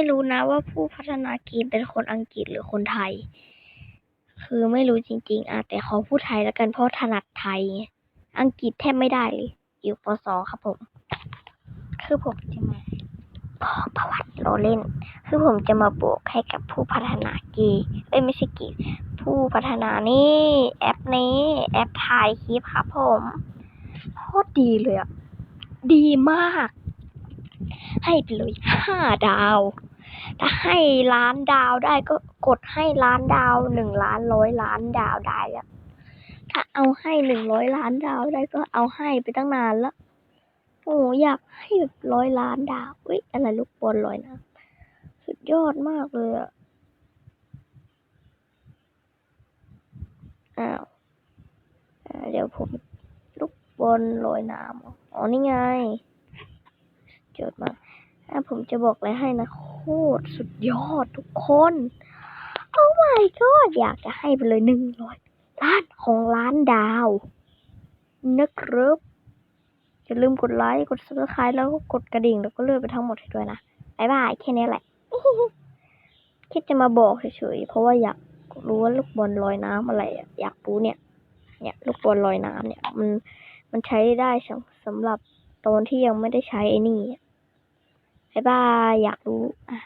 ไม่รู้นะว่าผู้พัฒนาเกมเป็นคนอังกฤษหรือคนไทย คือไม่รู้จริง ๆอะแต่ขอพูดไทยแล้วกันเพราะถนัดไทย อังกฤษแทบไม่ได้เลยอยู่ปสอครับผม คือผมจะมาบอกประวัติโรเล่น คือผมจะมาบอกให้กับผู้พัฒนาเกมเอ้ยไม่ใช่เกมผู้พัฒนานี่แอปนี้แอปถ่ายคลิปครับผมโคตรดีเลยอะ ดีมาก ให้ไปเลยห้าดาว ให้ล้านดาวได้ก็กดให้ล้านดาวหนึ่งล้านร้อยล้านดาวได้แล้วถ้าเอาให้หนึ่งร้อยล้านดาวได้ก็เอาให้ไปตั้งนานแล้วโอ้อยากให้แบบร้อยล้านดาวอุ้ยอะไรลูกบอลลอยนะสุดยอดมากเลยอะอ้าวเดี๋ยวผมลูกบอลลอยน้ำอ๋อนี่ไงจดมาอ่าผมจะบอกอะไรให้นะ คตรสุดยอดทุกคนโอ้ my god อยากจะให้ไปเลยหนึ่งร้อยล้านของล้านดาว นะครับอย่าลืมกดไลค์กด subscribe แล้วก็กดกระดิ่งแล้วก็เลื่อนไปทั้งหมดให้ด้วยนะบายบายแค่นี้แหละแค่จะมาบอกเฉยๆเพราะว่าอยากรู้ว่าลูกบอลลอยน้ำอะไรอยากรู้เนี่ย เนี่ย ลูกบอลลอยน้ำเนี่ย มันมันใช้ได้สำสำหรับตอนที่ยังไม่ได้ใช้ไอ้นี่ บ๊ายบาย อยากรู้อะ